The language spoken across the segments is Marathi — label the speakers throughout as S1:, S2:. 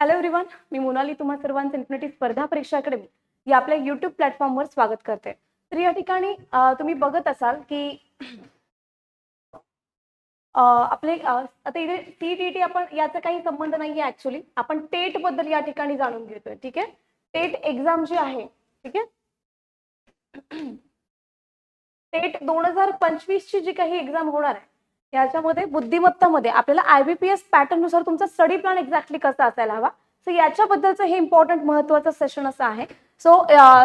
S1: हॅलो एव्हरीवन मी मोनाली तुम्हा सर्वांचं इन्फिनिटी स्पर्धा परीक्षा अकॅडमी या आपल्या युट्यूब प्लॅटफॉर्मवर स्वागत करते. तर या ठिकाणी तुम्ही बघत असाल की आपले आता इथे सी टी टी आपण याचा काही संबंध नाही आहे ऍक्च्युली आपण टेटबद्दल या ठिकाणी जाणून घेतोय ठीक आहे? टेट एक्झाम जी आहे ठीक आहे? टेट दोन हजार पंचवीस ची जी काही एक्झाम होणार आहे याच्यामध्ये बुद्धिमत्तामध्ये आपल्याला आयबीपीएस पॅटर्ननुसार तुमचा स्टडी प्लॅन एक्झॅक्टली कसा असायला हवा? सो याच्याबद्दलचं हे इम्पॉर्टंट महत्वाचं सेशन असं आहे. सो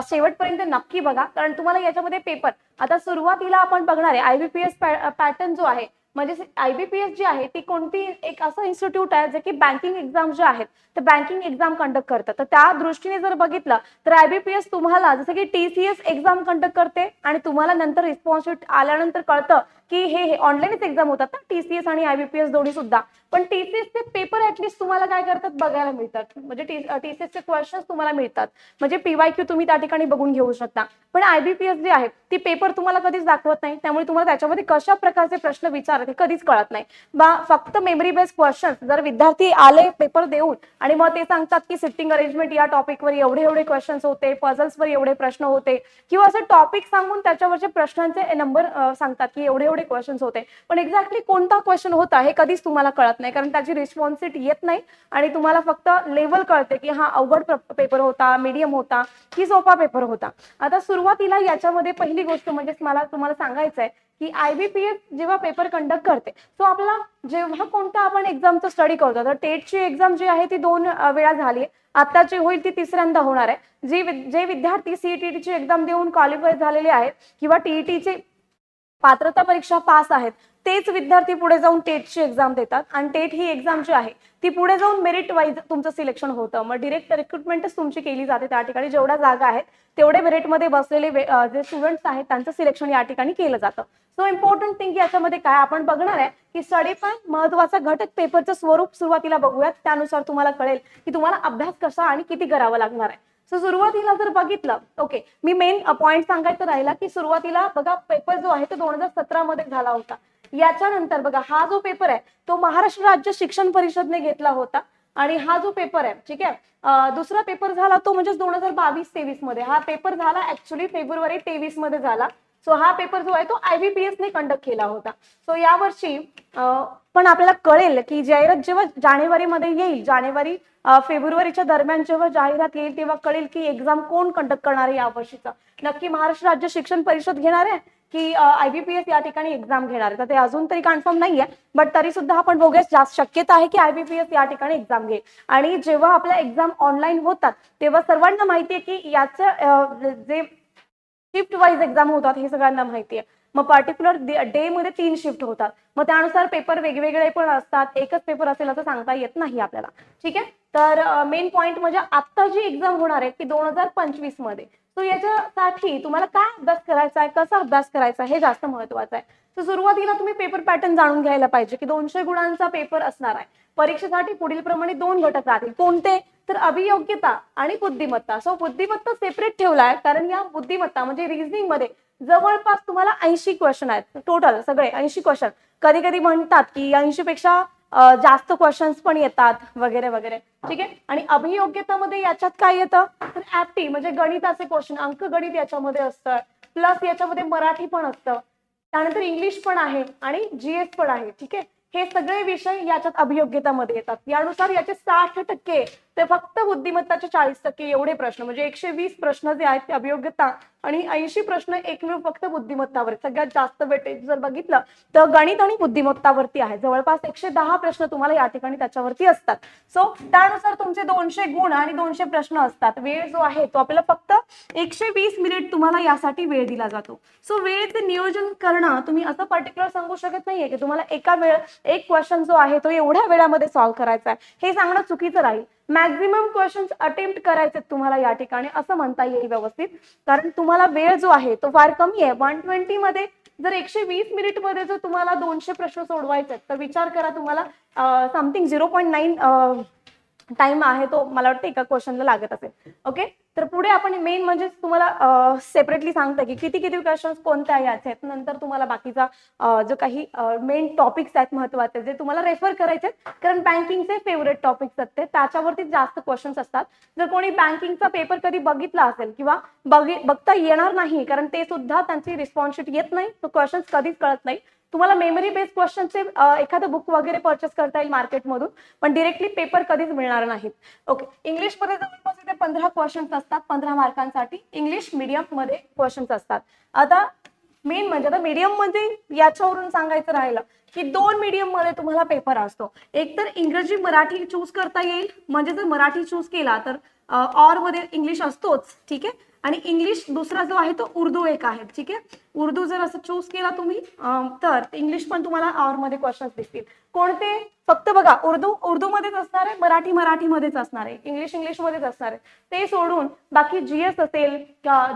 S1: शेवटपर्यंत नक्की बघा. कारण तुम्हाला याच्यामध्ये पेपर आता सुरुवातीला आपण बघणार आहे आयबीपीएस पॅटर्न जो आहे म्हणजे आयबीपीएस जी आहे ती कोणती एक असं इन्स्टिट्यूट आहे जे की बँकिंग एक्झाम जे आहेत ते बँकिंग एक्झाम कंडक्ट करतात तर त्या दृष्टीने जर बघितलं तर आयबीपीएस तुम्हाला जसं की टीसीएस एक्झाम कंडक्ट करते आणि तुम्हाला नंतर रिस्पॉन्सिबिलिटी आल्यानंतर कळतं की हे हे ऑनलाईनच एक्झाम होतात ना टीसीएस आणि आयबीपीएस दोन्ही सुद्धा. पण टीसीएसचे पेपर ऍटलीस्ट तुम्हाला काय करतात? बघायला मिळतात. म्हणजे टीसीएसचे क्वेश्चन क्वेश्चन्स तुम्हाला मिळतात. म्हणजे पीवाय क्यू तुम्ही त्या ठिकाणी बघून घेऊ शकता. पण आयबीपीएस जे आहे ती पेपर तुम्हाला कधीच दाखवत नाही. त्यामुळे तुम्हाला त्याच्यामध्ये कशा प्रकारचे प्रश्न विचारत हे कधीच कळत नाही. बा फक्त मेमरी बेस्ड क्वेश्चन्स जर विद्यार्थी आले पेपर देऊन आणि मग ते सांगतात की सिटिंग अरेंजमेंट या टॉपिकवर एवढे एवढे क्वेश्चन्स होते पझल्सवर एवढे प्रश्न होते. किंवा असं टॉपिक सांगून त्याच्यावरचे प्रश्नांचे नंबर सांगतात की एवढे एवढे क्वेश्चन्स होते. पण एक्झॅक्टली कोणता क्वेश्चन होता हे कधीच तुम्हाला कळत नाही. कारण त्याची रिस्पॉन्सिट येत नाही. आणि तुम्हाला फक्त लेवल कळते की हा अवघड पेपर होता मीडियम होता की सोपा पेपर होता. आता सुरुवातीला याच्यामध्ये पहिली गोष्ट म्हणजे मला तुम्हाला सांगायचं आहे की आय बी पी एफ जेव्हा पेपर कंडक्ट करते सो आपला जेव्हा कोणता आपण एक्झामचं स्टडी करतो तर टेटची एक्झाम जी आहे ती दोन वेळा झाली. आहे आता जी होईल ती तिसऱ्यांदा होणार आहे. जी वि- जे विद्यार्थी सीईटीची एक्झाम देऊन क्वालिफाय झालेले आहेत किंवा टीईटीचे पात्रता परीक्षा पास आहेत तेच विद्यार्थी पुढे जाऊन टेटची एक्झाम देतात. आणि टेट ही एक्झाम जी आहे ती पुढे जाऊन मेरिट वाईज तुमचं सिलेक्शन होतं. मग डिरेक्ट रिक्रुटमेंटच तुमची केली जाते त्या ठिकाणी. जेवढ्या जागा आहेत तेवढे मेरिटमध्ये बसलेले जे स्टुडंट्स आहेत त्यांचं सिलेक्शन या ठिकाणी केलं जातं. सो इम्पॉर्टंट थिंग याच्यामध्ये काय आपण बघणार आहे की स्टडी पण महत्त्वाचा घटक पेपरचं स्वरूप सुरुवातीला बघूयात. त्यानुसार तुम्हाला कळेल की तुम्हाला अभ्यास कसा आणि किती करावा लागणार आहे. सो सुरुवातीला जर बघितलं ओके मी मेन पॉईंट सांगायचं राहिला की सुरुवातीला बघा पेपर जो आहे तो दोन हजार सतरा मध्ये झाला होता. याच्यानंतर बघा हा जो पेपर आहे तो महाराष्ट्र राज्य शिक्षण परिषदने घेतला होता. आणि हा जो पेपर आहे ठीक आहे दुसरा पेपर झाला तो म्हणजे दोन हजार बावीस तेवीसमध्ये. हा पेपर झाला ऍक्च्युली फेब्रुवारी तेवीसमध्ये झाला. सो हा पेपर जो आहे तो आयबीपीएस ने कंडक्ट केला होता. सो यावर्षी वर्षी पण आपल्याला कळेल की जाहिरात जेव्हा जानेवारीमध्ये येईल जानेवारी फेब्रुवारीच्या दरम्यान जेव्हा जाहिरात येईल तेव्हा कळेल की एक्झाम कोण कंडक्ट करणार आहे यावर्षीचा. नक्की महाराष्ट्र राज्य शिक्षण परिषद घेणार आहे की आयबीपीएस या ठिकाणी एक्झाम घेणार आहे. तर ते अजून तरी कन्फर्म नाहीये बट तरी सुद्धा आपण बघूया जास्त शक्यता आहे की आयबीपीएस या ठिकाणी एक्झाम घेईल. आणि जेव्हा आपल्या एक्झाम ऑनलाईन होतात तेव्हा सर्वांना माहिती आहे की याचं जे शिफ्ट वाईज एक्झाम होतात हे सगळ्यांना माहिती आहे. मग पर्टिक्युलर डे मध्ये तीन शिफ्ट होतात. मग त्यानुसार पेपर वेगवेगळे पण असतात. एकच पेपर असेल असं सांगता येत नाही आपल्याला. ठीक आहे? तर मेन पॉईंट म्हणजे आता जी एक्झाम होणार आहे ती दोन हजार पंचवीसमध्ये. सो याच्यासाठी तुम्हाला काय अभ्यास करायचा आहे? कसा अभ्यास करायचा आहे? हे जास्त महत्वाचं आहे. तर सुरुवातीला तुम्ही पेपर पॅटर्न जाणून घ्यायला पाहिजे की दोनशे गुणांचा पेपर असणार आहे. परीक्षेसाठी पुढील प्रमाणे दोन घटक राहतील. कोणते? तर अभियोग्यता आणि बुद्धिमत्ता. सो बुद्धिमत्ता सेपरेट ठेवला आहे. कारण या बुद्धिमत्ता म्हणजे रिझनिंगमध्ये जवळपास तुम्हाला ऐंशी क्वेश्चन आहेत. टोटल सगळे ऐंशी क्वेश्चन कधी कधी म्हणतात की ऐंशी पेक्षा जास्त क्वेश्चन्स पण येतात वगैरे वगैरे. ठीक आहे? आणि अभियोग्यतामध्ये याच्यात काय येतं? तर ऍप्टी म्हणजे गणिताचे क्वेश्चन अंक गणित याच्यामध्ये असतं. प्लस याच्यामध्ये मराठी पण असतं. त्यानंतर इंग्लिश पण आहे आणि जीएस पण आहे. ठीक आहे? हे सगळे विषय याच्यात अभियोग्यतामध्ये येतात. यानुसार याचे साठ टक्के ते फक्त बुद्धिमत्ताचे चाळीस टक्के एवढे प्रश्न म्हणजे एकशे वीस प्रश्न जे आहेत ते अभियोग्यता आणि ऐंशी प्रश्न एकमेव फक्त बुद्धिमत्तावर सगळ्यात जास्त वेटेज जर बघितलं तर गणित आणि बुद्धिमत्तावरती आहे. जवळपास एकशे दहा प्रश्न तुम्हाला या ठिकाणी त्याच्यावरती असतात. सो त्यानुसार तुमचे दोनशे गुण आणि दोनशे प्रश्न असतात. वेळ जो आहे तो आपल्याला फक्त एकशे वीस मिनिट तुम्हाला यासाठी वेळ दिला जातो. सो वेळेचे नियोजन करणं तुम्ही असं पर्टिक्युलर सांगू शकत नाहीये की तुम्हाला एका वेळ एक क्वेश्चन जो आहे तो एवढ्या वेळामध्ये सॉल्व्ह करायचा आहे. हे सांगणं चुकीचं राहील. मॅक्झिमम क्वेश्चन्स अटेम्प्ट करायचे तुम्हाला या ठिकाणी असं म्हणता येईल व्यवस्थित. कारण तुम्हाला वेळ जो आहे तो फार कमी आहे. वन ट्वेंटी मध्ये जर एकशे वीस मिनिटमध्ये जर तुम्हाला दोनशे प्रश्न सोडवायचे आहेत, तर विचार करा तुम्हाला something zero point nine time आहे तो मला वाटतं एका क्वेश्चनला लागत असेल. ओके तर पुढे आपण मेन म्हणजे तुम्हाला सेपरेटली सांगता की किती किती क्वेश्चन्स कोणत्या याचे आहेत. नंतर तुम्हाला बाकीचा जो काही मेन टॉपिक्स आहेत महत्त्वाचे जे तुम्हाला रेफर करायचे आहेत. कारण बँकिंगचे फेवरेट टॉपिक्स असते त्याच्यावरती जास्त क्वेश्चन्स असतात. जर कोणी बँकिंगचा पेपर कधी बघितला असेल किंवा बघि बघता येणार नाही कारण ते सुद्धा त्यांची रिस्पॉन्सिबिलिटी येत नाही तो क्वेश्चन्स कधीच कळत नाही. तुम्हाला मेमरी बेस्ड क्वेश्चनचे एखादं बुक वगैरे परचेस करता येईल मार्केटमधून पण डिरेक्टली पेपर कधीच मिळणार नाहीत. ओके इंग्लिशमध्ये जवळपास इथे पंधरा क्वेश्चन्स असतात पंधरा मार्कांसाठी इंग्लिश मीडियममध्ये क्वेश्चन्स असतात. आता मेन म्हणजे आता मीडियममध्ये याच्यावरून सांगायचं राहिलं की दोन मीडियममध्ये तुम्हाला पेपर असतो. एक तर इंग्रजी मराठी चूज करता येईल म्हणजे जर मराठी चूज केला तर ऑरमध्ये इंग्लिश असतोच ठीक आहे? आणि इंग्लिश दुसरा जो आहे तो उर्दू एक आहे ठीक आहे? उर्दू जर असं चूज केला तुम्ही तर इंग्लिश पण तुम्हाला ऑरमध्ये क्वेश्चन्स दिसतील. कोणते? फक्त बघा उर्दू उर्दू मध्येच असणार आहे मराठी मराठीमध्येच असणार आहे इंग्लिश इंग्लिश मध्येच असणार आहे. ते सोडून बाकी जीएस असेल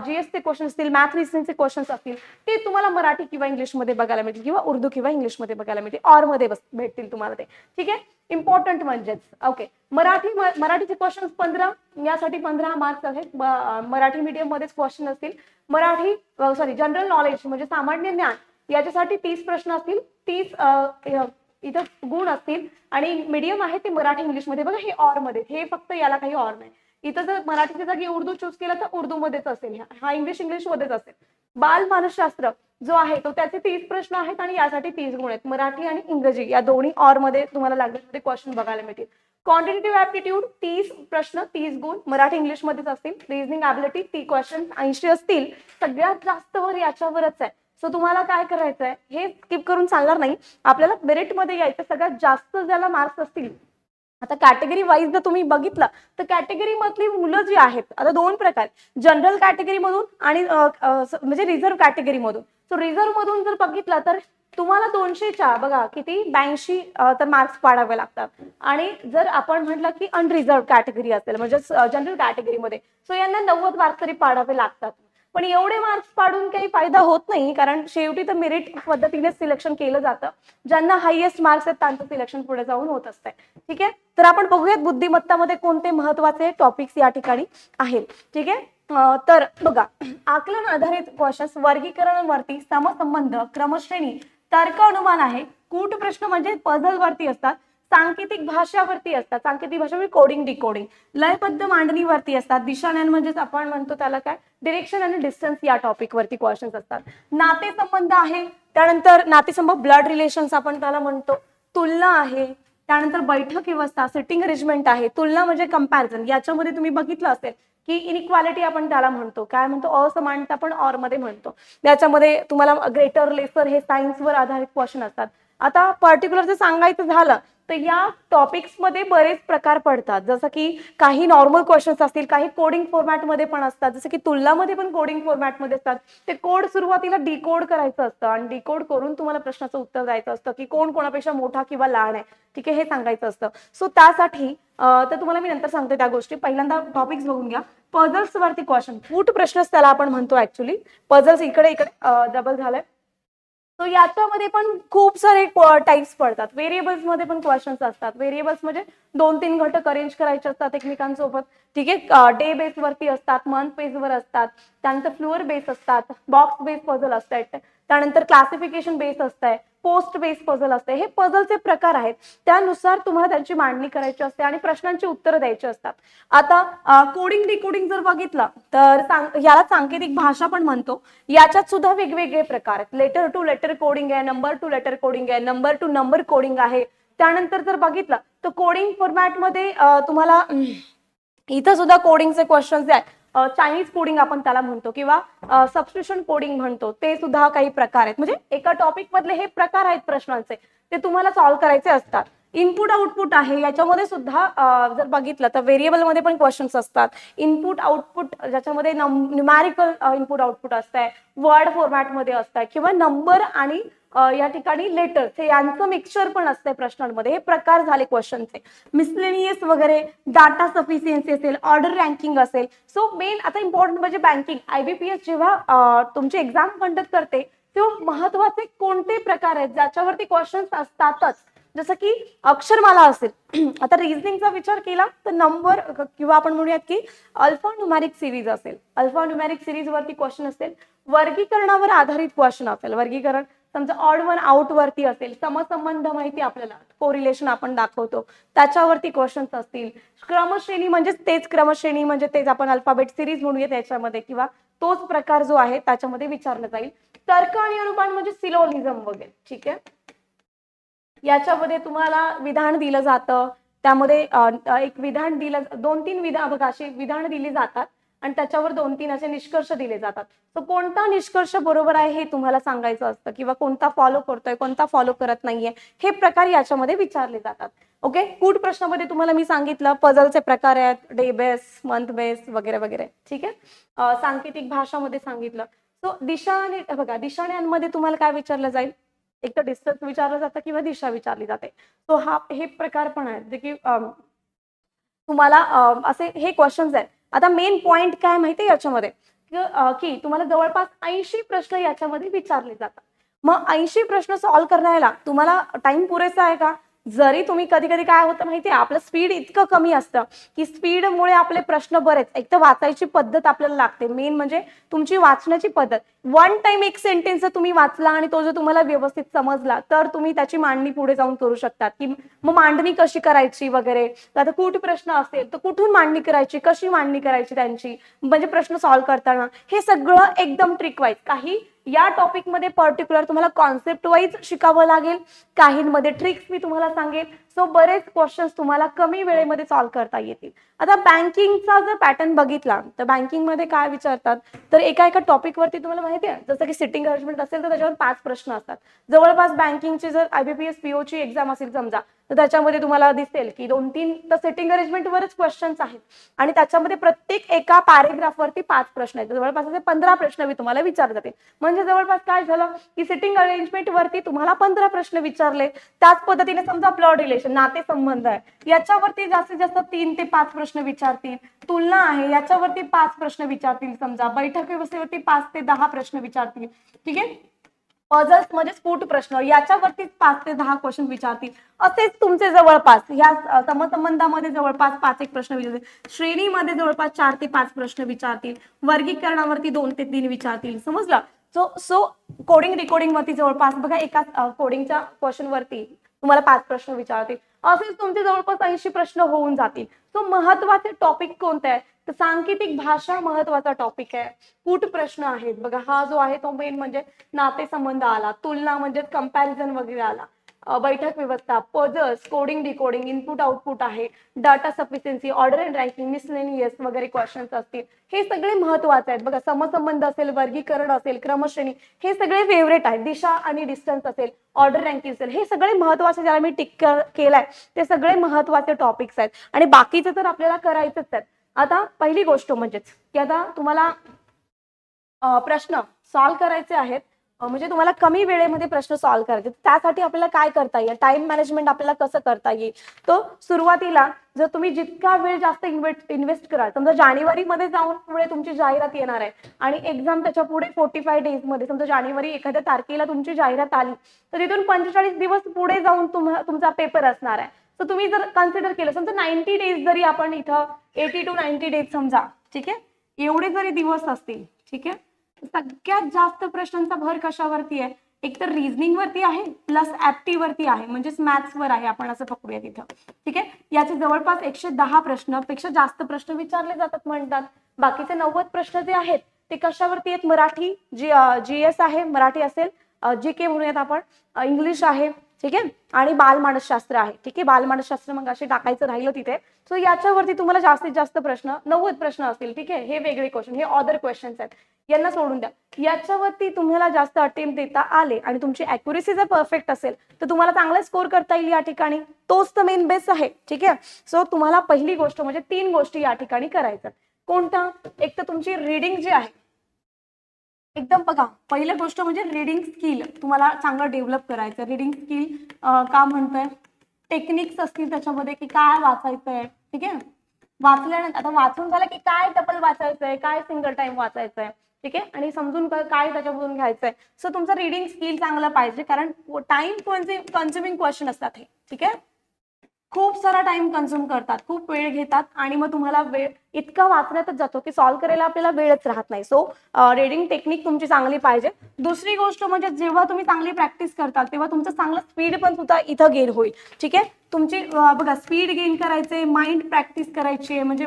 S1: जीएस चे क्वेश्चन असतील मॅथ रिझनिंगचे क्वेश्चन्स असतील ते तुम्हाला मराठी किंवा इंग्लिशमध्ये बघायला मिळतील किंवा उर्दू किंवा इंग्लिशमध्ये बघायला मिळतील. ऑरमध्ये बस भेटतील तुम्हाला ते. ठीक आहे? इम्पॉर्टंट म्हणजेच. ओके मराठी मराठीचे क्वेश्चन पंधरा यासाठी पंधरा मार्क्स आहेत. मराठी मी मराठी मीडियम मध्येच क्वेश्चन असतील. मराठी सॉरी जनरल नॉलेज म्हणजे सामान्य ज्ञान याच्यासाठी तीस प्रश्न असतील. तीस इथं गुण असतील. आणि मीडियम आहे ते मराठी इंग्लिशमध्ये. बघा हे ऑरमध्ये. हे फक्त याला काही ऑर नाही. इथं जर मराठीच्या जागी उर्दू चूज केला तर उर्दू मध्येच असेल. हा- इंग्लिश इंग्लिश मध्येच असेल. बाल मानसशास्त्र जो आहे तो त्याचे तीस प्रश्न आहेत आणि यासाठी तीस गुण आहेत. मराठी आणि इंग्रजी या दोन्ही ऑरमध्ये तुम्हाला लँग्वेजमध्ये क्वेश्चन बघायला मिळतील. क्वांटिटेटिव्ह ऍप्टिट्यूड तीस प्रश्न तीस गुण. मराठी इंग्लिश मध्येच असतील. रिझनिंग ॲबिलिटी ती क्वेश्चन ऐंशी असतील. सगळ्यात जास्त वर याच्यावरच आहे. सो तुम्हाला काय करायचं आहे हे स्किप करून चालणार नाही. आपल्याला मेरिटमध्ये यायचं. सगळ्यात जास्त ज्याला मार्क्स असतील. आता कॅटेगरी वाईज जर तुम्ही बघितलं तर कॅटेगरी मधली मुलं जी आहेत आता दोन प्रकार. जनरल कॅटेगरी मधून आणि म्हणजे रिझर्व्ह कॅटेगरी मधून. सो रिझर्व्ह मधून जर बघितलं तर तुम्हाला दोनशेच्या बघा किती? ब्याऐंशी तर मार्क्स पाडावे लागतात. आणि जर आपण म्हटलं की अनरिझर्व कॅटेगरी असेल म्हणजे जनरल कॅटेगरीमध्ये सो यांना नव्वद मार्क्स तरी पाडावे लागतात. पण एवढे मार्क्स पाडून काही फायदा होत नाही कारण शेवटी तर मेरिट पद्धतीने सिलेक्शन केलं जातं. ज्यांना हायएस्ट मार्क्स आहेत त्यांचं सिलेक्शन पुढे जाऊन होत असतंय. ठीक आहे? तर आपण बघूयात बुद्धिमत्तामध्ये कोणते महत्त्वाचे टॉपिक्स या ठिकाणी आहेत. ठीक आहे? तर बघा आकलन आधारित क्वेश्चन्स वर्गीकरणावरती समसंबंध क्रमश्रेणी तर्क अनुमान आहे. कूट प्रश्न म्हणजे पझल वरती असतात सांकेतिक भाषावरती असतात. सांकेतिक भाषा म्हणजे कोडिंग डिकोडिंग लयबद्ध मांडणीवरती असतात. दिशाण्यान म्हणजेच आपण म्हणतो त्याला काय? डिरेक्शन आणि डिस्टन्स या टॉपिक वरती क्वेश्चन्स असतात. नातेसंबंध आहे त्यानंतर नातेसंबंध ब्लड रिलेशन्स आपण त्याला म्हणतो. तुलना आहे त्यानंतर बैठक व्यवस्था सिटिंग अरेंजमेंट आहे तुलना म्हणजे कंपॅरिझन याच्यामध्ये तुम्ही बघितलं असेल की इनइक्वालिटी आपण त्याला म्हणतो. काय म्हणतो? असमानता पण ऑरमध्ये म्हणतो. त्याच्यामध्ये तुम्हाला ग्रेटर लेसर हे सायन्सवर आधारित क्वेश्चन असतात. आता पर्टिक्युलर जर सांगायचं झालं तर या टॉपिक्समध्ये बरेच प्रकार पडतात. जसं की काही नॉर्मल क्वेश्चन्स असतील काही कोडिंग फॉर्मॅटमध्ये पण असतात. जसं की तुलनामध्ये पण कोडिंग फॉर्मॅटमध्ये असतात. ते कोड सुरुवातीला डिकोड करायचं असतं आणि डिकोड करून तुम्हाला प्रश्नाचं उत्तर द्यायचं असतं की कोण कोणापेक्षा मोठा किंवा लहान आहे. ठीक आहे हे सांगायचं असतं. सो त्यासाठी तर तुम्हाला मी नंतर सांगते त्या गोष्टी. पहिल्यांदा टॉपिक्स बघून घ्या. पझल्स वरती क्वेश्चन फूट प्रश्नच त्याला आपण म्हणतो ऍक्च्युली पझल्स इकडे इकडे डबल झालाय. तो याच्यामध्ये पण खूप सारे टाइप्स पडतात. व्हेरिएबल्समध्ये पण क्वेश्चन्स असतात. व्हेरिएबल्स म्हणजे दोन तीन घटक अरेंज करायचे असतात एकमेकांसोबत. ठीक आहे? डे बेस वरती असतात मंथ बेस वर असतात. त्यानंतर फ्लोअर बेस असतात. बॉक्स बेस पझल असतात. त्यानंतर क्लासिफिकेशन बेस असतंय पोस्ट बेस पझल असते हे पझलचे प्रकार आहेत. त्यानुसार तुम्हाला त्यांची मांडणी करायची असते आणि प्रश्नांची उत्तरं द्यायची असतात. आता कोडिंग डिकोडिंग जर बघितलं तर याला सांकेतिक भाषा पण म्हणतो. याच्यात सुद्धा वेगवेगळे प्रकार आहेत. लेटर टू लेटर कोडिंग आहे नंबर टू लेटर कोडिंग आहे नंबर टू नंबर कोडिंग आहे. त्यानंतर जर बघितलं तर कोडिंग फॉर्मॅटमध्ये तुम्हाला इथं सुद्धा कोडिंगचे क्वेश्चन्स आहेत चायनीज कोडिंग आपण त्याला म्हणतो किंवा सबस्क्रिप्शन कोडिंग म्हणतो. ते सुद्धा काही प्रकार आहेत. म्हणजे एका टॉपिक मधले हे प्रकार आहेत प्रश्नांचे. ते तुम्हाला सॉल्व्ह करायचे असतात. इनपुट आउटपुट आहे. याच्यामध्ये सुद्धा जर बघितलं तर व्हेरिएबलमध्ये पण क्वेश्चन्स असतात. इनपुट आउटपुट ज्याच्यामध्ये न्यूमॅरिकल इनपुट आउटपुट असतंय. वर्ड फॉर्मॅटमध्ये असतंय. किंवा नंबर आणि या ठिकाणी लेटर्स हे यांचं मिक्सचर पण असतंय प्रश्नांमध्ये. हे प्रकार झाले क्वेश्चनचे मिसलेनियस वगैरे डाटा सफिशियन्सी असेल ऑर्डर रँकिंग असेल. सो मेन आता इम्पॉर्टंट म्हणजे बँकिंग आयबीपीएस जेव्हा तुमची एक्झाम कंडक्ट करते तेव्हा महत्त्वाचे कोणते प्रकार आहेत? ज्याच्यावरती क्वेश्चन्स असतातच. जसं की अक्षरमाला असेल. आता रिझनिंगचा विचार केला तर नंबर किंवा आपण म्हणूयात की अल्फा न्युमॅरिक सिरीज असेल. अल्फा न्युमॅरिक सिरीज वरती क्वेश्चन असेल वर्गीकरणावर आधारित क्वेश्चन असेल. वर्गीकरण समजा ऑड वन आउट वरती असेल समसंबंध माहिती आपल्याला कोरिलेशन आपण दाखवतो. त्याच्यावरती क्वेश्चन्स असतील. क्रमश्रेणी म्हणजेच तेच क्रमश्रेणी म्हणजे तेच आपण अल्फाबेट सिरीज म्हणूया त्याच्यामध्ये किंवा तोच प्रकार जो आहे त्याच्यामध्ये विचारला जाईल. तर्क आणि अनुमान म्हणजे सिलोलिझम वगैरे ठीक आहे? याच्यामध्ये तुम्हाला विधान दिलं जातं. त्यामध्ये एक विधान दिलं दोन तीन विधान बघा अशी विधान दिली जातात. आणि त्याच्यावर दोन तीन असे निष्कर्ष दिले जातात. तर कोणता निष्कर्ष बरोबर आहे हे तुम्हाला सांगायचं असतं किंवा कोणता फॉलो करतोय कोणता फॉलो करत नाहीये हे प्रकार याच्यामध्ये विचारले जातात. ओके कूट प्रश्नामध्ये तुम्हाला मी सांगितलं पझलचे प्रकार आहेत डे बेस मंथ बेस वगैरे वगैरे. ठीक आहे? सांकेतिक भाषामध्ये सांगितलं. सो दिशा आणि बघा दिशाण्यांमध्ये तुम्हाला काय विचारलं जाईल? एक तर डिस्टन्स विचारलं जातं किंवा दिशा विचारली जाते. सो हा हे प्रकार पण आहेत. जे की तुम्हाला असे हे क्वेश्चन्स आहेत. आता मेन पॉइंट काय माहितीये याच्यामध्ये? की, तुम्हाला जवळपास ऐंशी प्रश्न याच्यामध्ये विचारले जातात. मग ऐंशी प्रश्न सॉल्व्ह करण्याला तुम्हाला टाइम पुरेसा आहे का? जरी तुम्ही कधी कधी काय होतं माहितीये आपलं स्पीड इतकं कमी असतं की स्पीडमुळे आपले प्रश्न बरेच. एक तर वाचायची पद्धत आपल्याला लागते. मेन म्हणजे तुमची वाचण्याची पद्धत. वन टाइम एक सेंटेन्स तुम्ही वाचला आणि तो जर तुम्हाला व्यवस्थित समजला तर तुम्ही त्याची मांडणी पुढे जाऊन करू शकतात. की मग मांडणी कशी करायची वगैरे? आता कुठे प्रश्न असेल तर कुठून मांडणी करायची? कशी मांडणी करायची त्यांची? म्हणजे प्रश्न सॉल्व्ह करताना. हे सगळं एकदम ट्रिक वाईज काही या टॉपिकमध्ये पर्टिक्युलर तुम्हाला कॉन्सेप्ट वाईज शिकावं लागेल. काहींमध्ये ट्रिक्स मी तुम्हाला सांगेल. सो बरेच क्वेश्चन्स तुम्हाला कमी वेळेमध्ये सॉल्व्ह करता येतील. आता बँकिंगचा जर पॅटर्न बघितला तर बँकिंगमध्ये काय विचारतात? तर एका एका टॉपिक वरती तुम्हाला माहिती आहे जसं की सिटिंग अरेंजमेंट असेल तर त्याच्यावर पाच प्रश्न असतात. जवळपास बँकिंगची जर आयबीपीएस पीओची एक्झाम असेल समजा तर त्याच्यामध्ये तुम्हाला दिसेल की दोन तीन तर सिटिंग अरेंजमेंट वरच क्वेश्चन्स आहेत. आणि त्याच्यामध्ये प्रत्येक एका पॅरेग्राफवरती पाच प्रश्न आहेत. जवळपास असे पंधरा प्रश्न मी तुम्हाला विचारले जातील म्हणजे जवळपास काय झालं की सिटिंग अरेंजमेंट वरती तुम्हाला पंधरा प्रश्न विचारले. त्याच पद्धतीने समजा ब्लड रिलेशन नाते संबंध आहे. याच्यावरती जास्तीत जास्त तीन ते पाच प्रश्न विचारतील. तुलना आहे याच्यावरती पाच प्रश्न विचारतील. समजा बैठक व्यवस्थेवरती पाच ते दहा प्रश्न विचारतील. ठीक आहे? पझल्स म्हणजे स्फुट प्रश्न याच्यावरती पाच ते दहा क्वेश्चन विचारतील. असेच तुमचे जवळपास या समसंबंधामध्ये जवळपास पाच एक प्रश्न विचारतील. श्रेणीमध्ये जवळपास चार ते पाच प्रश्न विचारतील. वर्गीकरणावरती दोन ते तीन विचारतील. समजलं? सो सो कोडिंग रिकोडिंग वरती जवळपास बघा एका कोडिंगच्या क्वेश्चन वरती तुम्हाला पाच प्रश्न विचारतील. असेच तुमचे जवळपास ऐंशी प्रश्न होऊन जातील. सो महत्त्वाचे टॉपिक कोणते आहे तर सांकेतिक भाषा महत्त्वाचा टॉपिक आहे. कूट प्रश्न आहेत. बघा हा जो आहे तो मेन म्हणजे नातेसंबंध आला तुलना म्हणजे कंपॅरिझन वगैरे आला. बैठक व्यवस्था puzzles coding decoding input output आहे. Data sufficiency order and ranking miscellaneous वगैरे क्वेश्चन्स असतील. हे सगळे महत्त्वाचे आहेत. बघा समसंबंध असेल वर्गीकरण असेल क्रमश्रेणी हे सगळे फेवरेट आहेत. दिशा आणि डिस्टन्स असेल ऑर्डर रँकिंग असेल हे सगळे महत्त्वाचे ज्याला मी टिक केलाय ते सगळे महत्त्वाचे टॉपिक्स आहेत. आणि बाकीचे तर आपल्याला करायचंच आहेत. आता पहिली गोष्ट म्हणजेच की आता तुम्हाला प्रश्न सॉल्व्ह करायचे आहेत. म्हणजे तुम्हाला कमी वेळेमध्ये प्रश्न सॉल्व्ह करायचे त्यासाठी आपल्याला काय करता येईल? टाइम मॅनेजमेंट आपल्याला कसं करता येईल? तो सुरुवातीला जर तुम्ही जितका वेळ जास्त इन्व्हेस्ट इन्व्हेस्ट कराल समजा जानेवारीमध्ये जाऊन पुढे तुमची जाहिरात येणार आहे आणि एक्झाम त्याच्या पुढे फोर्टी फाय डेजमध्ये समजा जानेवारी एखाद्या तारखेला तुमची जाहिरात आली तर तिथून पंचेचाळीस दिवस पुढे जाऊन तुमचा पेपर असणार आहे. तर तुम्ही जर कन्सिडर केलं समजा नाईन्टी डेज जरी आपण इथं एटी टू नाईन्टी डेज समजा ठीक आहे? एवढे जरी दिवस असतील ठीक आहे? सगळ्यात जास्त प्रश्नांचा भर कशावरती आहे? एक तर रिझनिंग वरती आहे प्लस ऍप्टी वरती आहे म्हणजेच मॅथ्स वर आहे आपण असं पकडूया तिथं. ठीक आहे? याचे जवळपास एकशे दहा प्रश्नापेक्षा जास्त प्रश्न विचारले जातात म्हणतात. बाकीचे नव्वद प्रश्न जे आहेत ते कशावरती आहेत? मराठी जी जी एस आहे मराठी असेल जे के म्हणूयात आपण. इंग्लिश आहे ठीक आहे? आणि बालमानसशास्त्र आहे. ठीक आहे? बालमानसशास्त्र मग असे टाकायचं राहिलं तिथे. सो याच्यावरती तुम्हाला जास्तीत जास्त प्रश्न नव्वद प्रश्न असतील. ठीक आहे? हे वेगळे क्वेश्चन हे ऑदर क्वेश्चन्स आहेत. यांना सोडून द्या. याच्यावरती तुम्हाला जास्त अटेम्प्ट देता आले आणि तुमची अॅक्युरेसी जर परफेक्ट असेल तर तुम्हाला चांगला स्कोर करता येईल या ठिकाणी. तोच तर मेन बेस आहे. ठीक आहे? सो तुम्हाला पहिली गोष्ट म्हणजे तीन गोष्टी या ठिकाणी करायच्या कोणता? एक तर तुमची रिडिंग जी आहे एकदम बघा पहिली गोष्ट म्हणजे रिडिंग स्किल तुम्हाला चांगलं डेव्हलप करायचं रिडिंग स्किल का म्हणतोय? टेक्निक्स असतील त्याच्यामध्ये की काय वाचायचंय ठीक आहे? वाचल्यानंतर आता वाचून झालं की काय डबल वाचायचंय काय सिंगल टाइम वाचायचंय ठीक आहे? आणि समजून काय त्याच्यामधून घ्यायचंय. सो तुमचं रिडिंग स्किल चांगलं पाहिजे कारण टाइम कन्झ्युमिंग क्वेश्चन असतात हे ठीक आहे? खूप सारा टाइम कन्झ्युम करतात खूप वेळ घेतात आणि मग तुम्हाला वेळ इतका वाचण्यातच जातो की सॉल्व्ह करायला आपल्याला वेळच राहत नाही. सो रेडिंग टेक्निक तुमची चांगली पाहिजे. दुसरी गोष्ट म्हणजे जेव्हा तुम्ही चांगली प्रॅक्टिस करता तेव्हा तुमचं चांगलं स्पीड पण सुद्धा इथं गेन होईल. ठीक आहे? तुमची बघा स्पीड गेन करायचे माइंड प्रॅक्टिस करायची आहे म्हणजे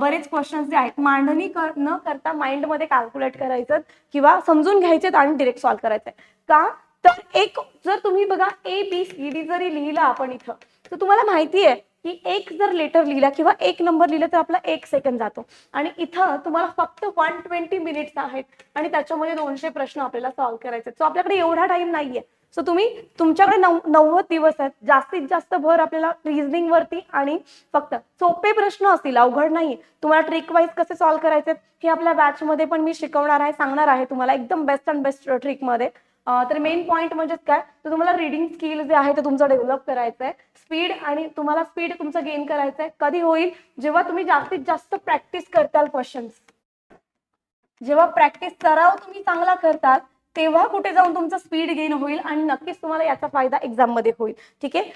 S1: बरेच क्वेश्चन्स जे आहेत मांडणी कर न करता माइंडमध्ये कॅल्क्युलेट करायचं किंवा समजून घ्यायचे आणि डिरेक्ट सॉल्व्ह करायचं. का? तर एक जर तुम्ही बघा ए बी सी डी जरी लिहिलं आपण इथं तर तुम्हाला माहिती आहे की एक जर लेटर लिहिला किंवा एक नंबर लिहिला तर आपला एक सेकंद जातो. आणि इथं तुम्हाला फक्त वन ट्वेंटी मिनिट्स आहेत आणि त्याच्यामध्ये दोनशे प्रश्न आपल्याला सॉल्व्ह करायचे सो आपल्याकडे एवढा टाइम नाहीये. सो तुम्ही तुमच्याकडे नऊ नव्वद दिवस आहेत. जास्तीत जास्त भर आपल्याला रिझनिंग वरती आणि फक्त सोपे प्रश्न असतील अवघड नाही तुम्हाला ट्रिक वाईज कसे सॉल्व्ह करायचे हे आपल्या बॅचमध्ये पण मी शिकवणार आहे सांगणार आहे. तुम्हाला एकदम बेस्ट अँड बेस्ट ट्रिकमध्ये तर मेन पॉईंट म्हणजेच काय? तर तुम्हाला रिडिंग स्किल जे आहे ते तुमचं डेव्हलप करायचं आहे स्पीड आणि तुम्हाला स्पीड तुमचं गेन करायचं आहे कधी होईल? जेव्हा तुम्ही जास्तीत जास्त प्रॅक्टिस करताल क्वेश्चन्स जेव्हा प्रॅक्टिस सराव तुम्ही चांगला करतात तेव्हा कुठे जाऊन तुमचं स्पीड गेन होईल आणि नक्कीच तुम्हाला याचा फायदा एक्झाममध्ये होईल. ठीक आहे?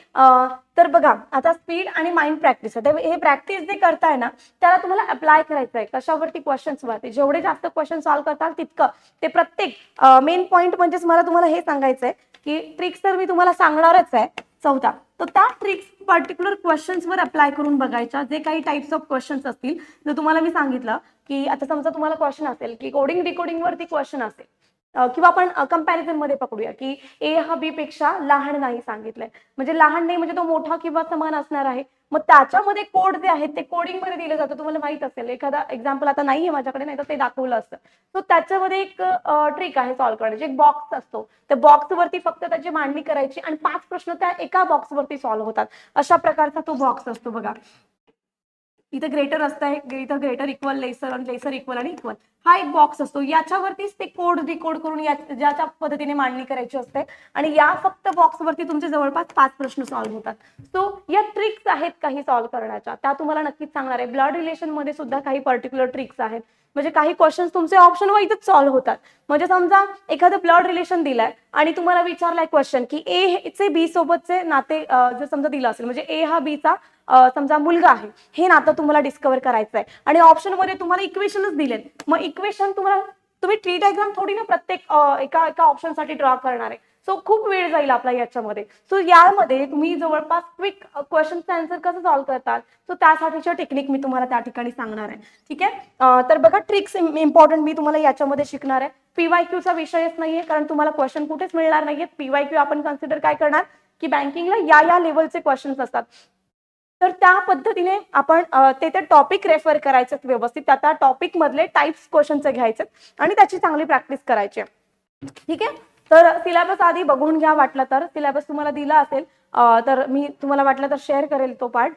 S1: तर बघा आता स्पीड आणि माइंड प्रॅक्टिस हे प्रॅक्टिस जे करताय ना त्याला तुम्हाला अप्लाय करायचं आहे कशावरती क्वेश्चन्स वरती. जेवढे जास्त क्वेश्चन सॉल्व्ह करताल तितकं. ते प्रत्येक मेन पॉईंट म्हणजेच मला तुम्हाला हे सांगायचं आहे की ट्रिक्स तर मी तुम्हाला सांगणारच आहे. चौथा तर त्या ट्रिक्स पर्टिक्युलर क्वेश्चन्सवर अप्लाय करून बघायच्या. जे काही टाइप्स ऑफ क्वेश्चन्स असतील जर तुम्हाला मी सांगितलं की आता समजा तुम्हाला क्वेश्चन असेल की कोडिंग डिकोडिंग वरती क्वेश्चन असेल. किंवा आपण कंपॅरिझनमध्ये पकडूया की ए हा बी पेक्षा लहान नाही सांगितलंय. म्हणजे लहान नाही म्हणजे तो मोठा किंवा समान असणार आहे. मग त्याच्यामध्ये कोड जे आहेत ते कोडिंगमध्ये दिलं जातं. तुम्हाला माहीत असेल एखादा एक्झाम्पल आता नाहीये माझ्याकडे नाही तर ते दाखवलं असतं. सो त्याच्यामध्ये एक ट्रिक आहे सॉल्व्ह करण्याची एक बॉक्स असतो. त्या बॉक्स वरती फक्त त्याची मांडणी करायची आणि पाच प्रश्न त्या एका बॉक्स वरती सॉल्व्ह होतात. अशा प्रकारचा तो बॉक्स असतो बघा. इथं ग्रेटर असतं इथं ग्रेटर इक्वल लेसर आणि लेसर इक्वल आणि इक्वल हा एक बॉक्स असतो. याच्यावरतीच ते कोड डिकोड करून या ज्याच्या पद्धतीने मांडणी करायची असते. आणि या फक्त बॉक्सवरती तुमचे जवळपास पाच प्रश्न सॉल्व्ह होतात. सो या ट्रिक्स आहेत काही सॉल्व्ह करण्याच्या. त्या तुम्हाला नक्कीच सांगणार आहे. ब्लड रिलेशनमध्ये सुद्धा काही पर्टिक्युलर ट्रिक्स आहेत. म्हणजे काही क्वेश्चन्स तुमचे ऑप्शन वाईजच सॉल्व्ह होतात. म्हणजे समजा एखादं ब्लड रिलेशन दिलाय आणि तुम्हाला विचारलाय क्वेश्चन की ए चे बी सोबतचे नाते जर समजा दिलं असेल म्हणजे ए हा बीचा समजा मुलगा आहे हे नातं तुम्हाला डिस्कवर करायचं आहे आणि ऑप्शनमध्ये तुम्हाला इक्वेशनच दिलेत. मग इक्वेशन तुम्हाला तुम्ही ट्री डायग्राम थोडी ना प्रत्येक एका एका ऑप्शनसाठी ड्रॉ करणार आहे. सो खूप वेळ जाईल आपला याच्यामध्ये. सो यामध्ये तुम्ही जवळपास क्विक क्वेश्चन आन्सर कसं सॉल्व्ह करतात? सो त्यासाठीच्या टेक्निक मी तुम्हाला त्या ठिकाणी सांगणार आहे. ठीक आहे? तर बघा ट्रिक्स इम्पॉर्टंट मी तुम्हाला याच्यामध्ये शिकणार आहे. पीवाय चा विषयच नाहीये कारण तुम्हाला क्वेश्चन कुठेच मिळणार नाहीये. पीवाय क्यू आपण कन्सिडर काय करणार? की बँकिंगला या या लेवलचे क्वेश्चन्स असतात. तर त्या पद्धतीने आपण ते ते टॉपिक रेफर करायचे व्यवस्थित. त्या त्या टॉपिक मधले टाइप्स क्वेश्चनचे घ्यायचे आणि त्याची चांगली प्रॅक्टिस करायची आहे. ठीक आहे? तर सिलेबस आधी बघून घ्या वाटलं तर. सिलेबस तुम्हाला दिला असेल तर मी तुम्हाला वाटलं तर शेअर करेल तो पार्ट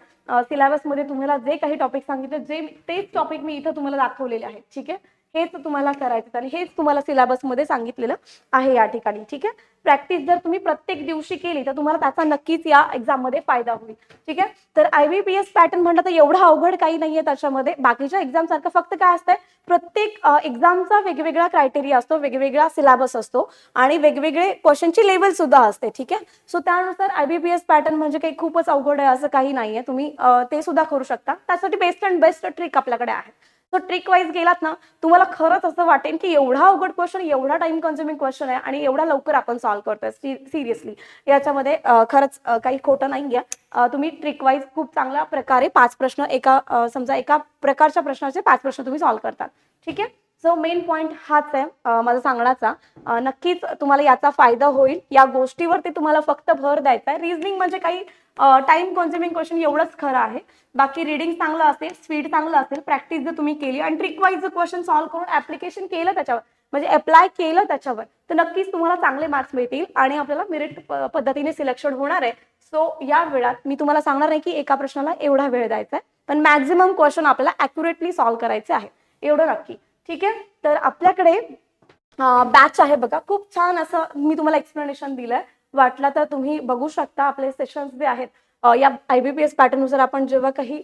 S1: सिलेबसमध्ये तुम्हाला जे काही टॉपिक सांगितले जे तेच टॉपिक मी इथं तुम्हाला दाखवलेले आहेत. ठीक आहे? हेच तुम्हाला करायचं आणि हेच तुम्हाला सिलेबसमध्ये सांगितलेलं आहे या ठिकाणी ठीक आहे? प्रॅक्टिस जर तुम्ही प्रत्येक दिवशी केली तर तुम्हाला त्याचा नक्कीच या एक्झाममध्ये फायदा होईल ठीक आहे? तर आयबीपीएस पॅटर्न म्हणलं तर एवढं अवघड काही नाहीये त्याच्यामध्ये. बाकीच्या एक्झाम सारखं फक्त काय असतंय प्रत्येक एक्झामचा वेगवेगळा क्रायटेरिया असतो वेगवेगळा सिलेबस असतो आणि वेगवेगळे क्वेश्चनची लेवल सुद्धा असते ठीक आहे? सो त्यानुसार आयबीपीएस पॅटर्न म्हणजे काही खूपच अवघड आहे असं काही नाहीये. तुम्ही ते सुद्धा करू शकता. त्यासाठी बेस्ट अँड बेस्ट ट्रिक आपल्याकडे आहे. सो ट्रिक वाईज गेलात ना तुम्हाला खरंच असं वाटेल की एवढा अवघड क्वेश्चन एवढा टाइम कन्झ्युमिंग क्वेश्चन आहे आणि एवढा लवकर आपण सॉल्व्ह करतोय सिरियसली याच्यामध्ये खरंच काही खोटं नाही आहे तुम्ही ट्रिक वाईज खूप चांगल्या प्रकारे पाच प्रश्न एका समजा एका प्रकारच्या प्रश्नाचे पाच प्रश्न तुम्ही सॉल्व्ह करतात. ठीक आहे? सो मेन पॉईंट हाच आहे माझा सांगण्याचा. नक्कीच तुम्हाला याचा फायदा होईल. या गोष्टीवरती तुम्हाला फक्त भर द्यायचा आहे. रिझनिंग म्हणजे काही टाइम कन्झ्युमिंग क्वेश्चन एवढंच खरं आहे. बाकी रिडिंग चांगलं असेल स्पीड चांगलं असेल प्रॅक्टिस जर तुम्ही केली आणि ट्रिक वाईज जर क्वेश्चन सॉल्व्ह करून ऍप्लिकेशन केलं त्याच्यावर म्हणजे अप्लाय केलं त्याच्यावर तर नक्कीच तुम्हाला चांगले मार्क्स मिळतील आणि आपल्याला मेरिट पद्धतीने सिलेक्शन होणार आहे. सो या वेळात मी तुम्हाला सांगणार नाही की एका प्रश्नाला एवढा वेळ द्यायचा आहे पण मॅक्झिमम क्वेश्चन आपल्याला अॅक्युरेटली सॉल्व्ह करायचे आहे. एवढं नक्की. ठीक आहे? तर आपल्याकडे बॅच आहे बघा. खूप छान असं मी तुम्हाला एक्सप्लेनेशन दिलंय. वाटलं तर तुम्ही बघू शकता. आपले सेशन्स जे आहेत अं, या आयबीपीएस पॅटर्ननुसार आपण जेव्हा काही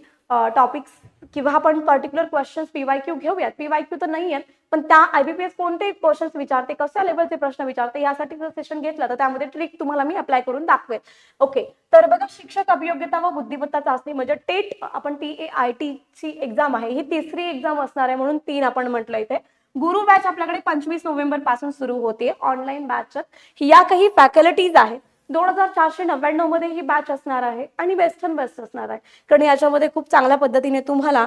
S1: टॉपिक्स किंवा आपण पर्टिक्युलर क्वेश्चन्स पीवायक्यू घेऊयात. पीवायक्यू तर नाही आहेत पण त्या आयबीपीएस कोणते क्वेश्चन्स विचारते कशा लेवलचे प्रश्न विचारते यासाठी जर सेशन घेतलं तर त्यामध्ये ट्रिक तुम्हाला मी अप्लाय करून दाखवेल. ओके तर बघा शिक्षक अभियोग्यता व बुद्धिमत्ता चाचणी म्हणजे टेट आपण टी ए आय टी ची एक्झाम आहे. ही तिसरी एक्झाम असणार आहे म्हणून तीन आपण म्हटलं इथे. गुरु बॅच आपल्याकडे पंचवीस नोव्हेंबरपासून सुरू होते. ऑनलाईन बॅच या काही फॅकल्टीज आहेत. दोन हजार चारशे नव्याण्णवमध्ये ही बॅच असणार आहे आणि वेस्टर्न बेस्ट असणार आहे. कारण याच्यामध्ये खूप चांगल्या पद्धतीने तुम्हाला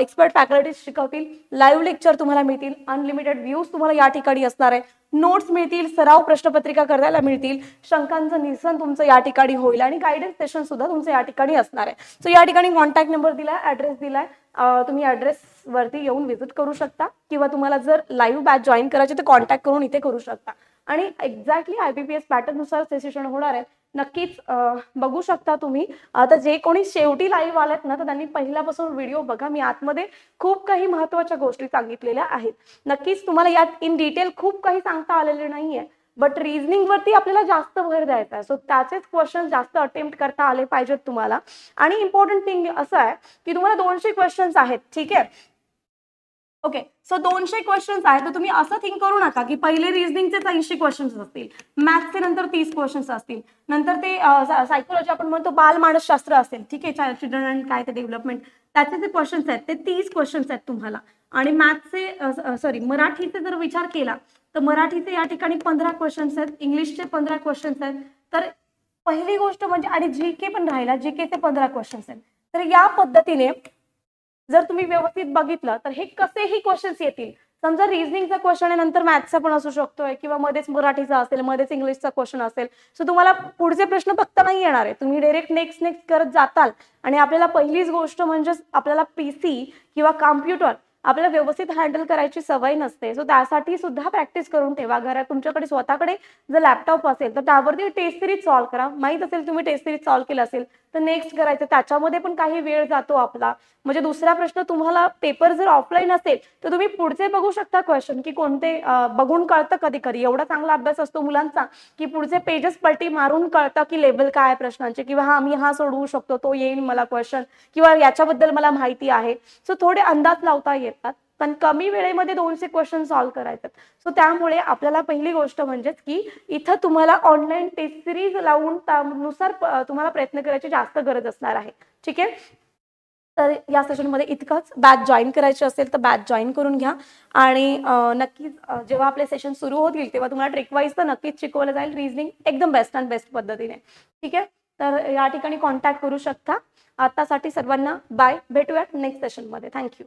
S1: एक्सपर्ट फॅकल्टीज शिकवतील लाईव्ह लेक्चर तुम्हाला मिळतील अनलिमिटेड व्ह्यूज तुम्हाला या ठिकाणी असणार आहे. नोट्स मिळतील सराव प्रश्नपत्रिका करायला मिळतील शंकांचं निरसन तुमचं या ठिकाणी होईल आणि गायडन्स सेशन सुद्धा तुमचं या ठिकाणी असणार आहे. सो या ठिकाणी कॉन्टॅक्ट नंबर दिलाय ऍड्रेस दिलाय. तुम्ही ऍड्रेस वरती येऊन व्हिजिट करू शकता किंवा तुम्हाला जर लाईव्ह बॅच जॉईन करायची तर कॉन्टॅक्ट करून इथे करू शकता. आणि एक्झॅक्टली आयबीपीएस पॅटर्ननुसार सेशन होणार आहे नक्कीच बघू शकता तुम्ही. आता जे कोणी शेवटी लाईव्ह आलेत ना तर त्यांनी पहिल्यापासून व्हिडिओ बघा. मी आतमध्ये खूप काही महत्त्वाच्या गोष्टी सांगितलेल्या आहेत. नक्कीच तुम्हाला यात इन डिटेल खूप काही सांगता आलेले नाहीये. बट रिझनिंग वरती आपल्याला जास्त भर द्यायचा आहे. सो त्याचेच क्वेश्चन जास्त अटेम्प्ट करता आले पाहिजेत तुम्हाला. आणि इम्पॉर्टंट थिंग असं आहे की तुम्हाला दोनशे क्वेश्चन्स आहेत ठीक आहे? ओके सो दोनशे क्वेश्चन्स आहेत. तर तुम्ही असं थिंक करू नका की पहिले रिझनिंगचे ऐंशी क्वेश्चन्स असतील. मॅथ्सचे नंतर तीस क्वेश्चन्स असतील. नंतर ते सायकोलॉजी आपण म्हणतो बाल मानसशास्त्र असेल. ठीक आहे चिल्ड्रन अँड काय ते डेव्हलपमेंट त्याचे जे क्वेश्चन्स आहेत ते तीस क्वेश्चन्स आहेत तुम्हाला. आणि मॅथ्सचे सॉरी मराठीचे जर विचार केला तर मराठीचे या ठिकाणी पंधरा क्वेश्चन्स आहेत इंग्लिशचे पंधरा क्वेश्चन्स आहेत. तर पहिली गोष्ट म्हणजे आणि जी के पण राहिला जी केचे पंधरा क्वेश्चन्स आहेत. तर या पद्धतीने जर तुम्ही व्यवस्थित बघितलं तर हे कसेही क्वेश्चन्स येतील? समजा रिझनिंगचा क्वेश्चन आहे नंतर मॅथ्सचा पण असू शकतोय किंवा मध्येच मराठीचा असेल मध्येच इंग्लिशचा क्वेश्चन असेल. सो तुम्हाला पुढचे प्रश्न फक्त नाही येणार आहे तुम्ही डायरेक्ट नेक्स्ट नेक्स्ट करत जाताल. आणि आपल्याला पहिलीच गोष्ट म्हणजे आपल्याला पीसी किंवा कॉम्प्युटर आपल्याला व्यवस्थित हँडल करायची सवय नसते. सो त्यासाठी सुद्धा प्रॅक्टिस करून ठेवा. घरात तुमच्याकडे स्वतःकडे जर लॅपटॉप असेल तर त्यावरती टेस्ट सिरीज सॉल्व्ह करा. माहीत असेल तुम्ही टेस्ट सिरीज सॉल्व्ह केलं असेल तर नेक्स्ट करायचं. त्याच्यामध्ये पण काही वेळ जातो आपला. म्हणजे दुसरा प्रश्न तुम्हाला पेपर जर ऑफलाईन असेल तर तुम्ही पुढचे बघू शकता क्वेश्चन की कोणते बघून कळतं कधी कधी एवढा चांगला अभ्यास असतो मुलांचा की पुढचे पेजेस पलटी मारून कळतं की लेवल काय प्रश्नांचे. किंवा हा मी हा सोडवू शकतो तो येईल मला क्वेश्चन किंवा याच्याबद्दल मला माहिती आहे. सो थोडे अंदाज लावता येतात. पण कमी वेळेमध्ये दोनशे क्वेश्चन सॉल्व्ह करायचे सो त्यामुळे आपल्याला पहिली गोष्ट म्हणजेच की इथं तुम्हाला ऑनलाईन टेस्ट सिरीज लावून त्यानुसार तुम्हाला प्रयत्न करायची जास्त गरज असणार आहे. ठीक आहे? तर या सेशनमध्ये इतकंच. बॅच जॉईन करायची असेल तर बॅच जॉईन करून घ्या. आणि नक्कीच जेव्हा आपले सेशन सुरू होतील तेव्हा तुम्हाला ट्रिकवाईज तर नक्कीच शिकवलं जाईल रिझनिंग एकदम बेस्ट अँड बेस्ट पद्धतीने. ठीक आहे? तर या ठिकाणी कॉन्टॅक्ट करू शकता. आतासाठी सर्वांना बाय भेटूयात नेक्स्ट सेशनमध्ये थँक्यू